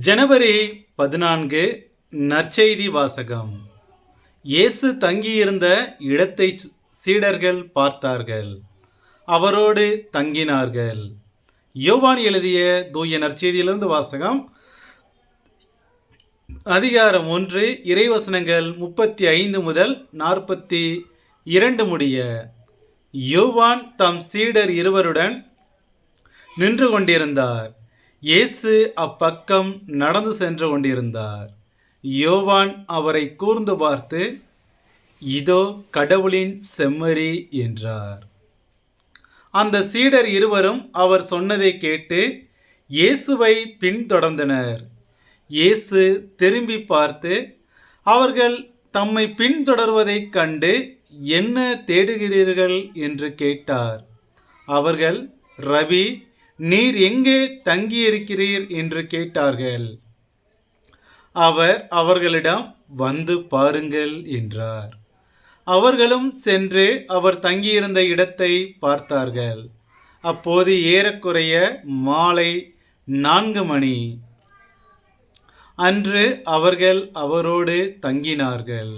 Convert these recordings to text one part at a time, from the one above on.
ஜனவரி பதினான்கு நற்செய்தி வாசகம். இயேசு தங்கியிருந்த இடத்தை சீடர்கள் பார்த்தார்கள். அவரோடு தங்கினார்கள். யோவான் எழுதிய தூய நற்செய்தியிலிருந்து வாசகம். அதிகாரம் ஒன்று இறைவசனங்கள் முப்பத்தி ஐந்து முதல் நாற்பத்தி இரண்டு முடிய. யோவான் தம் சீடர் இருவருடன் நின்று கொண்டிருந்தார். இயேசு அப்பக்கம் நடந்து சென்று கொண்டிருந்தார். யோவான் அவரை கூர்ந்து பார்த்து இதோ கடவுளின் செம்மறி என்றார். அந்த சீடர் இருவரும் அவர் சொன்னதை கேட்டு இயேசுவை பின்தொடர்ந்தனர். இயேசு திரும்பி பார்த்து அவர்கள் தம்மை பின்தொடர்வதைக் கண்டு என்ன தேடுகிறீர்கள்? என்று கேட்டார். அவர்கள் ரவி நீர் எங்கே தங்கியிருக்கிறீர் என்று கேட்டார்கள். அவர் அவர்களிடம் வந்து பாருங்கள் என்றார். அவர்களும் சென்று அவர் தங்கியிருந்த இடத்தை பார்த்தார்கள். அப்போது ஏறக்குறைய மாலை நான்கு மணி. அன்று அவர்கள் அவரோடு தங்கினார்கள்.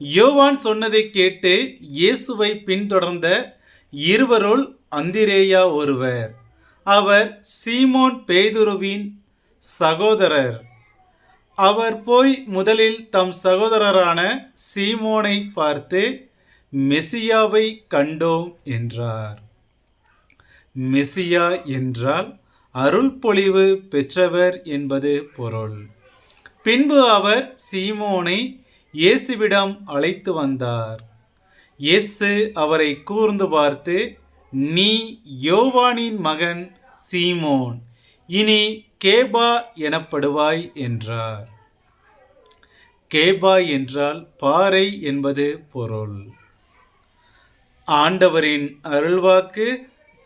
யோவான் சொன்னதை கேட்டு இயேசுவை பின்தொடர்ந்த இருவருள் அந்திரேயா ஒருவர் அவர் சீமோன் பேதுருவின் சகோதரர். அவர் போய் முதலில் தம் சகோதரரான சீமோனை பார்த்து மெசியாவை கண்டோம் என்றார். மெசியா என்றால் அருள் பொழிவு பெற்றவர் என்பது பொருள். பின்பு அவர் சீமோனை இயேசுவிடம் அழைத்து வந்தார். இயேசு அவரை கூர்ந்து பார்த்து நீ யோவானின் மகன் சீமோன். இனி கேபா எனப்படுவாய் என்றார். கேபா என்றால் பாறை என்பது பொருள். ஆண்டவரின் அருள்வாக்கு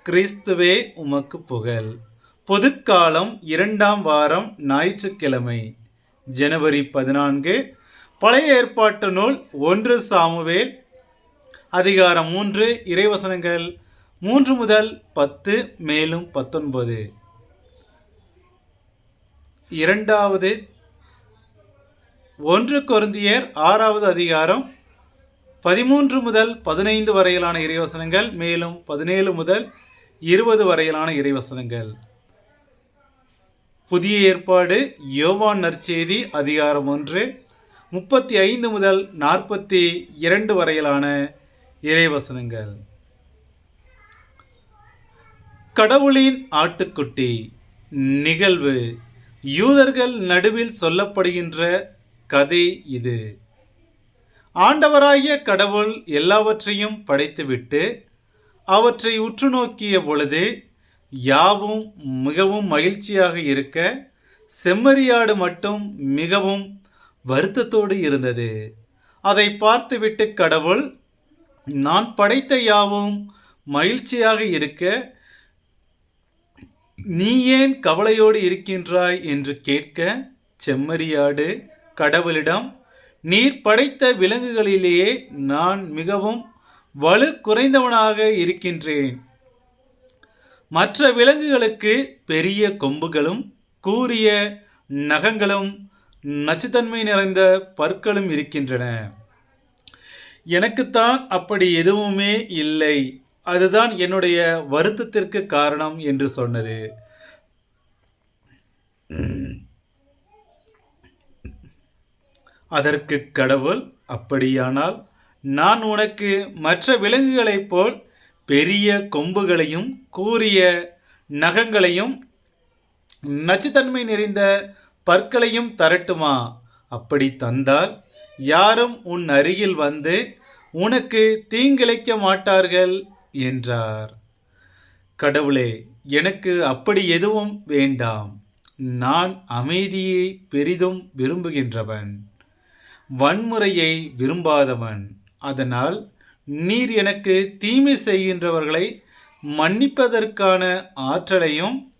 கிறிஸ்துவே உமக்கு புகழ். பொதுக்காலம் இரண்டாம் வாரம் ஞாயிற்றுக்கிழமை ஜனவரி பதினான்கு. பழைய ஏற்பாட்டு நூல் ஒன்று சாமுவேல் அதிகாரம் மூன்று இறைவசனங்கள் மூன்று முதல் பத்து மேலும் பத்தொன்பது. இரண்டாவது ஒன்று கொருந்தியர் ஆறாவது அதிகாரம் பதிமூன்று முதல் பதினைந்து வரையிலான இறைவசனங்கள் மேலும் பதினேழு முதல் இருபது வரையிலான இறைவசனங்கள். புதிய ஏற்பாடு யோவான் நற்செய்தி அதிகாரம் ஒன்று முப்பத்தி ஐந்து முதல் நாற்பத்தி இரண்டு வரையிலான இறைவசனங்கள். கடவுளின் ஆட்டுக்குட்டி. நிகழ்வு. யூதர்கள் நடுவில் சொல்லப்படுகின்ற கதை இது. ஆண்டவராகிய கடவுள் எல்லாவற்றையும் படைத்துவிட்டு அவற்றை உற்று நோக்கிய பொழுது யாவும் மிகவும் மகிழ்ச்சியாக இருக்க செம்மறியாடு மட்டும் மிகவும் வருத்தத்தோடு இருந்தது. அதை பார்த்துவிட்டு கடவுள் நான் படைத்த யாவும் மகிழ்ச்சியாக இருக்க நீ ஏன் கவலையோடு இருக்கின்றாய் என்று கேட்க செம்மறியாடு கடவுளிடம் நீர் படைத்த விலங்குகளிலேயே நான் மிகவும் வலு குறைந்தவனாக இருக்கின்றேன். மற்ற விலங்குகளுக்கு பெரிய கொம்புகளும் கூரிய நகங்களும் நச்சுத்தன்மை நிறைந்த பற்களும் இருக்கின்றன. எனக்குத்தான் அப்படி எதுவுமே இல்லை. அதுதான் என்னுடைய வருத்தத்திற்கு காரணம் என்று சொன்னது. அதற்கு கடவுள் அப்படியானால் நான் உனக்கு மற்ற விலங்குகளைப் போல் பெரிய கொம்புகளையும் கூறிய நகங்களையும் நச்சுத்தன்மை நிறைந்த பற்களையும் தரட்டுமா? அப்படி தந்தால் யாரும் உன் அருகில் வந்து உனக்கு தீங்கிழைக்க மாட்டார்கள். என்றார். கடவுளே எனக்கு அப்படி எதுவும் வேண்டாம். நான் அமைதியை பெரிதும் விரும்புகின்றவன். வன்முறையை விரும்பாதவன். அதனால் நீர் எனக்கு தீமை செய்கின்றவர்களை மன்னிப்பதற்கான ஆற்றலையும்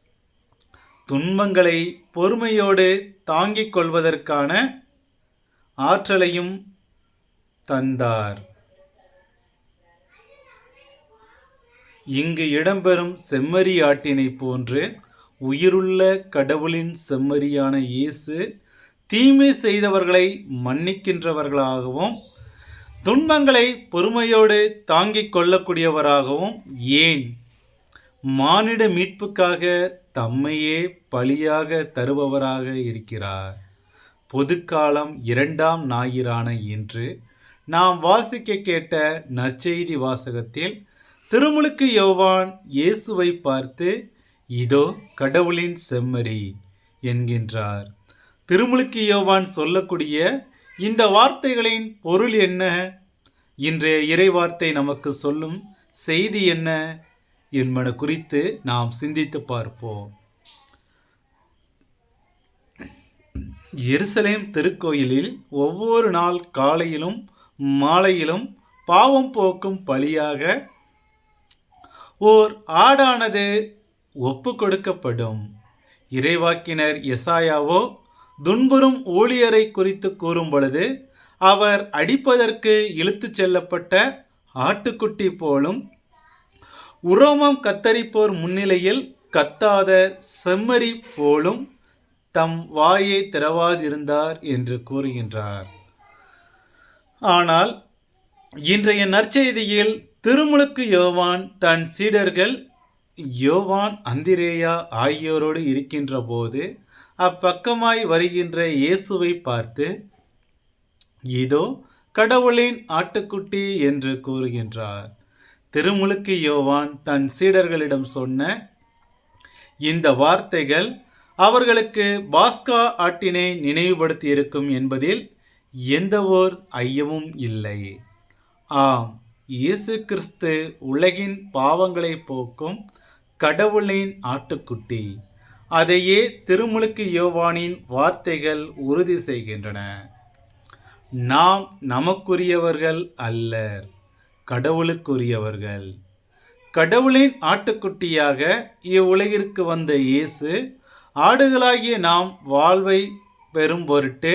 துன்பங்களை பொறுமையோடு தாங்கிக் கொள்வதற்கான ஆற்றலையும் தந்தார். இங்கு இடம்பெறும் செம்மறி ஆட்டினை போன்று உயிருள்ள கடவுளின் செம்மறியான இயேசு தீமை செய்தவர்களை மன்னிக்கின்றவர்களாகவும் துன்பங்களை பொறுமையோடு தாங்கிக் கொள்ளக்கூடியவராகவும் ஏன்? மானிட மீட்புக்காக தம்மையே பலியாக தருபவராக இருக்கிறார். பொதுக்காலம் இரண்டாம் ஞாயிறான இன்று நாம் வாசிக்க கேட்ட நற்செய்தி வாசகத்தில் திருமுழுக்கு யோவான் இயேசுவை பார்த்து இதோ கடவுளின் செம்மறி என்கின்றார். திருமுழுக்கு யோவான் சொல்லக்கூடிய இந்த வார்த்தைகளின் பொருள் என்ன? இன்றைய இறைவார்த்தை நமக்கு சொல்லும் செய்தி என்ன? என்பன குறித்து நாம் சிந்தித்து பார்ப்போம். எருசலேம் திருக்கோயிலில் ஒவ்வொரு நாள் காலையிலும் மாலையிலும் பாவம் போக்கும் பலியாக ஓர் ஆடானது ஒப்பு கொடுக்கப்படும் இறைவாக்கினர் எசாயாவோ துன்புறும் ஊழியரை குறித்து கூறும் பொழுது அவர் அடிப்பதற்கு இழுத்துச் செல்லப்பட்ட ஆட்டுக்குட்டி போலும் உரோமம் கத்தரிப்போர் முன்னிலையில் கத்தாத செம்மறி போலும் தம் வாயை திறவாதிருந்தார் என்று கூறுகின்றார். ஆனால் இன்றைய நற்செய்தியில் திருமுழுக்கு யோவான் தன் சீடர்கள் யோவான் அந்திரேயா ஆகியோரோடு இருக்கின்ற போது அப்பக்கமாய் வருகின்ற இயேசுவை பார்த்து இதோ கடவுளின் ஆட்டுக்குட்டி என்று கூறுகின்றார். திருமுழுக்கு யோவான் தன் சீடர்களிடம் சொன்ன இந்த வார்த்தைகள் அவர்களுக்கு பாஸ்கா ஆட்டினை நினைவுபடுத்தி இருக்கும் என்பதில் எந்த ஐயமும் இல்லை. ஆம் இயேசு கிறிஸ்து உலகின் பாவங்களை போக்கும் கடவுளின் ஆட்டுக்குட்டி. அதையே திருமுழுக்கு யோவானின் வார்த்தைகள் உறுதி செய்கின்றன. நாம் நமக்குரியவர்கள் அல்லர் கடவுளுக்குரியவர்கள். கடவுளின் ஆட்டுக்குட்டியாக இவ்வுலகிற்கு வந்த இயேசு ஆடுகளாகிய நாம் வாழ்வை பெறும் பொருட்டு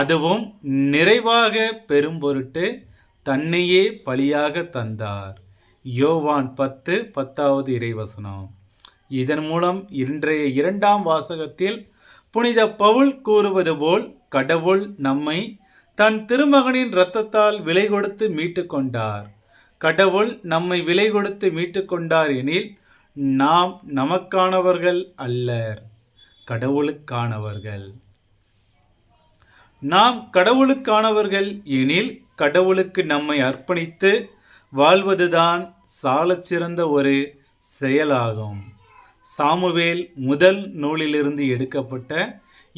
அதுவும் நிறைவாக பெரும் பொருட்டு தன்னையே பலியாக தந்தார். யோவான் பத்து பத்தாவது இறைவசனம். இதன் மூலம் இன்றைய இரண்டாம் வாசகத்தில் புனித பவுல் கூறுவது போல் கடவுள் நம்மை தன் திருமகனின் இரத்தத்தால் விலை கொடுத்து மீட்டு கொண்டார். கடவுள் நம்மை விலை கொடுத்து மீட்டு கொண்டார் எனில் நாம் நமக்கானவர்கள் அல்லர். கடவுளுக்கானவர்கள். நாம் கடவுளுக்கானவர்கள் எனில் கடவுளுக்கு நம்மை அர்ப்பணித்து வாழ்வதுதான் சாலச்சிறந்த ஒரு செயலாகும். சாமுவேல் முதல் நூலிலிருந்து எடுக்கப்பட்ட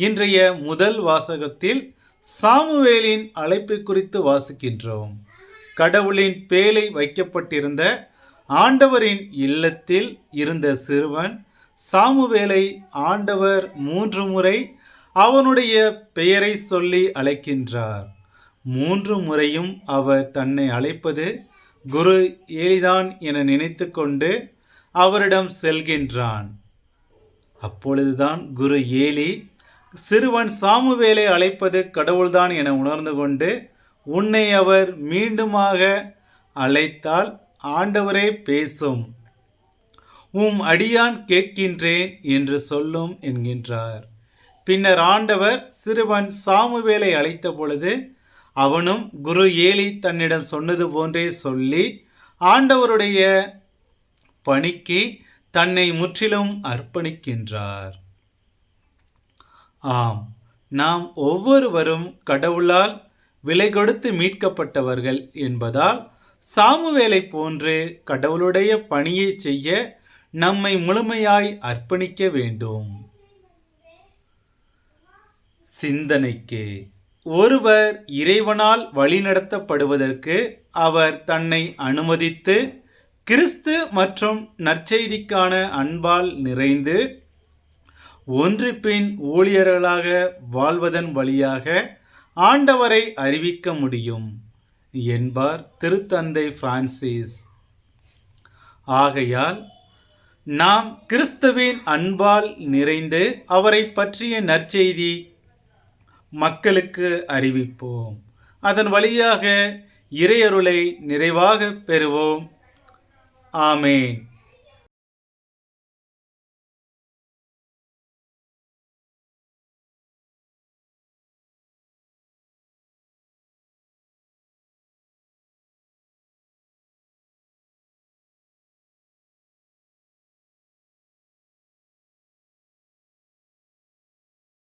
இன்றைய முதல் வாசகத்தில் சாமுவேலின் அழைப்பு குறித்து வாசிக்கின்றோம். கடவுளின் பேலை வைக்கப்பட்டிருந்த ஆண்டவரின் இல்லத்தில் இருந்த சிறுவன் சாமுவேலை ஆண்டவர் மூன்று முறை அவனுடைய பெயரை சொல்லி அழைக்கின்றார். மூன்று முறையும் அவர் தன்னை அழைப்பது குரு ஏலிதான் என நினைத்து கொண்டு அவரிடம் செல்கின்றான். அப்பொழுதுதான் குரு ஏலி சிறுவன் சாமுவேலை அழைப்பது கடவுள்தான் என உணர்ந்து கொண்டு உன்னை அவர் மீண்டுமாக அழைத்தால் ஆண்டவரே பேசும். உம் அடியான் கேட்கின்றேன் என்று சொல்லும் என்கின்றார். பின்னர் ஆண்டவர் சிறுவன் சாமுவேலை அழைத்த பொழுது அவனும் குரு ஏலி தன்னிடம் சொன்னது போன்றே சொல்லி ஆண்டவருடைய பணிக்கு தன்னை முற்றிலும் அர்ப்பணிக்கின்றார். ஆம் நாம் ஒவ்வொருவரும் கடவுளால் விலை கொடுத்து மீட்கப்பட்டவர்கள் என்பதால் சாமுவேலை போன்று கடவுளுடைய பணியை செய்ய நம்மை முழுமையாய் அர்ப்பணிக்க வேண்டும். சிந்தனைக்கு. ஒருவர் இறைவனால் வழிநடத்தப்படுவதற்கு அவர் தன்னை அனுமதித்து கிறிஸ்து மற்றும் நற்செய்திக்கான அன்பால் நிறைந்து ஒன்றுபின் ஊழியர்களாக வாழ்வதன் வழியாக ஆண்டவரை அறிவிக்க முடியும் என்பார் திருத்தந்தை பிரான்சிஸ். ஆகையால் நாம் கிறிஸ்துவின் அன்பால் நிறைந்து அவரை பற்றிய நற்செய்தி மக்களுக்கு அறிவிப்போம். அதன் வழியாக இறையருளை நிறைவாக பெறுவோம். ஆமேன்.